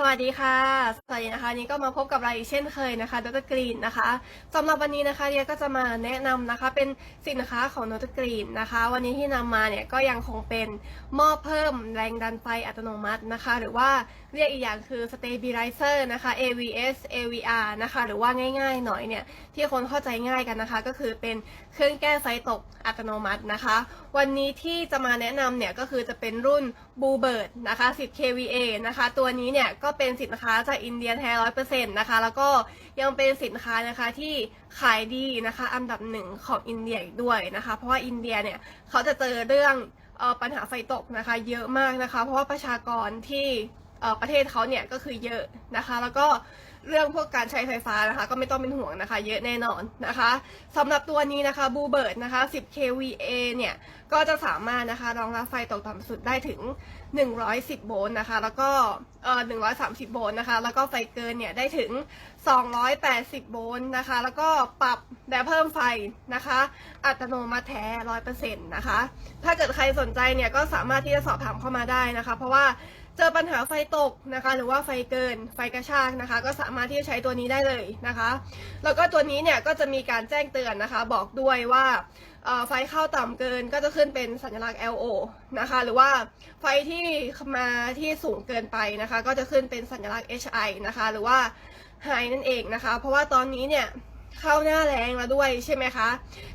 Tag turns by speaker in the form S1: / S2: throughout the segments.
S1: สวัสดีค่ะ สวัสดีนะคะนี่ก็มาพบกับเราอีกเช่นเคยนะคะดรกรีนนะคะสำหรับวันนี้นะคะเดียก็จะมาแนะนำนะคะเป็นสินค้าของดรกรีนนะคะ วันนี้ที่นำมาเนี่ยก็ยังคงเป็นหม้อเพิ่มแรงดันไฟอัตโนมัตินะคะ หรือว่าเรียกอีกอย่างคือ stabilizer นะคะ AVS AVR นะคะหรือว่าง่ายๆหน่อยเนี่ยที่คนเข้าใจง่ายกันนะคะ ก็คือเป็นเครื่องแก้ไฟตกอัตโนมัตินะคะ วันนี้ที่จะมาแนะนำเนี่ยก็คือจะเป็นรุ่นบูเบิร์ดนะคะ 10 kVA นะคะ ตัวนี้เนี่ยก็ก็เป็นสินค้าจากอินเดียแท้ร้อยเปอร์เซ็นต์นะคะ แล้วก็ยังเป็นสินค้านะคะที่ขายดีนะคะ อันดับหนึ่งของอินเดียอีกด้วยนะคะ เพราะว่าอินเดียเนี่ยเขาจะเจอเรื่องปัญหาไฟตกนะคะ เยอะมากนะคะ เพราะว่าประชากรที่ ประเทศเขาเนี่ยก็คือเยอะนะคะ แล้วก็เรื่องพวกการใช้ไฟฟ้านะคะ ก็ไม่ต้องเป็นห่วงนะคะ เยอะแน่นอนนะคะสำหรับตัวนี้นะคะบูเบิร์ดนะคะ 10 kVA เนี่ย ก็จะสามารถนะคะรองรับไฟตกต่ำสุดได้ถึง 110 โวลต์นะคะ แล้วก็เอ่อ130 โวลต์นะคะ แล้วก็ไฟเกินเนี่ยได้ถึง 280 โวลต์นะคะ แล้วก็ปรับและเพิ่มไฟนะคะ อัตโนมัติแท้ 100%นะคะ ถ้าเกิดใครสนใจเนี่ยก็สามารถที่จะสอบถามเข้ามาได้นะคะ เพราะว่า เจอปัญหาไฟตกนะคะ หรือว่าไฟเกิน ไฟกระชากนะคะ ก็สามารถที่จะใช้ตัวนี้ได้เลยนะคะ แล้วก็ตัวนี้เนี่ยก็จะมีการแจ้งเตือนนะคะ บอกด้วยว่าไฟเข้าต่ำเกินก็จะขึ้นเป็นสัญลักษณ์ LO นะคะ หรือว่าไฟที่มาที่สูงเกินไปนะคะ ก็จะขึ้นเป็นสัญลักษณ์ HI นะคะ หรือว่า High นั่นเองนะคะ เพราะว่าตอนนี้เนี่ย เข้าหน้าแรงแล้วด้วยใช่ไหมคะ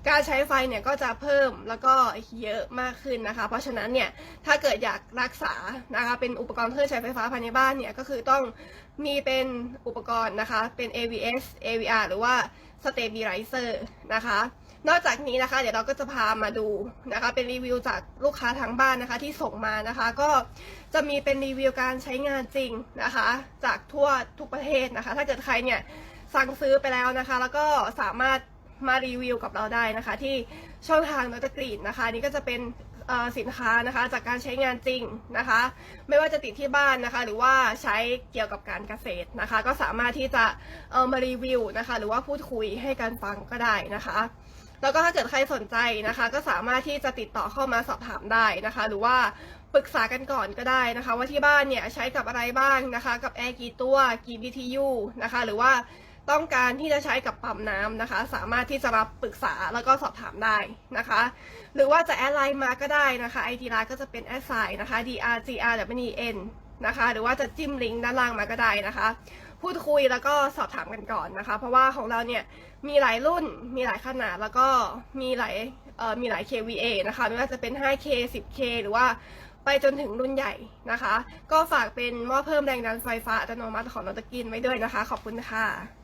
S1: การใช้ไฟเนี่ยก็จะเพิ่มแล้วก็เยอะมากขึ้นนะคะ เพราะฉะนั้นเนี่ยถ้าเกิดอยากรักษานะคะเป็นอุปกรณ์เครื่องใช้ไฟฟ้าภายในบ้านเนี่ยก็คือต้องมีเป็นอุปกรณ์นะคะเป็น AVS AVR หรือว่า stabilizer นะคะนอกจากนี้นะคะ เดี๋ยวเราก็จะพามาดูนะคะ เป็นรีวิวจากลูกค้าทางบ้านนะคะที่ส่งมานะคะ ก็จะมีเป็นรีวิวการใช้งานจริงนะคะ จากทั่วทุกประเทศนะคะ ถ้าเกิดใครเนี่ย สั่งซื้อไปแล้วนะคะ แล้วก็สามารถมารีวิวกับเราได้นะคะ ที่ช่องทางนอตกรีนนะคะนี่ก็จะเป็นสินค้านะคะจากการใช้งานจริงนะคะ ไม่ว่าจะติดที่บ้านนะคะ หรือว่าใช้เกี่ยวกับการเกษตรนะคะ ก็สามารถที่จะเออมารีวิวนะคะ หรือว่าพูดคุยให้กันฟังก็ได้นะคะ แล้วก็ถ้าเกิดใครสนใจนะคะ ก็สามารถที่จะติดต่อเข้ามาสอบถามได้นะคะ หรือว่าปรึกษากันก่อนก็ได้นะคะ ว่าที่บ้านเนี่ยใช้กับอะไรบ้างนะคะ กับแอร์กี่ตัวกี่ BTU นะคะ หรือว่า ต้องการที่จะใช้กับปั๊มน้ำนะคะ สามารถที่จะมาปรึกษาแล้วก็สอบถามได้นะคะ หรือว่าจะแอดไลน์มาก็ได้นะคะ ID ไลน์ก็จะเป็นแอดไซน์นะคะ drgr w n นะคะ หรือว่าจะจิ้มลิงก์ด้านล่างมาก็ได้นะคะ พูดคุยแล้วก็สอบถามกันก่อนนะคะ เพราะว่าของเราเนี่ยมีหลายรุ่นมีหลายขนาดแล้วก็มีหลายเอ่อมีหลาย kVA นะคะไม่ว่าจะเป็น 5K 10K หรือว่าไปจนถึงรุ่นใหญ่นะคะ ก็ฝากเป็นหม้อเพิ่มแรงดันไฟฟ้าอัตโนมัติของนอตกินไว้ด้วยนะคะ ขอบคุณค่ะ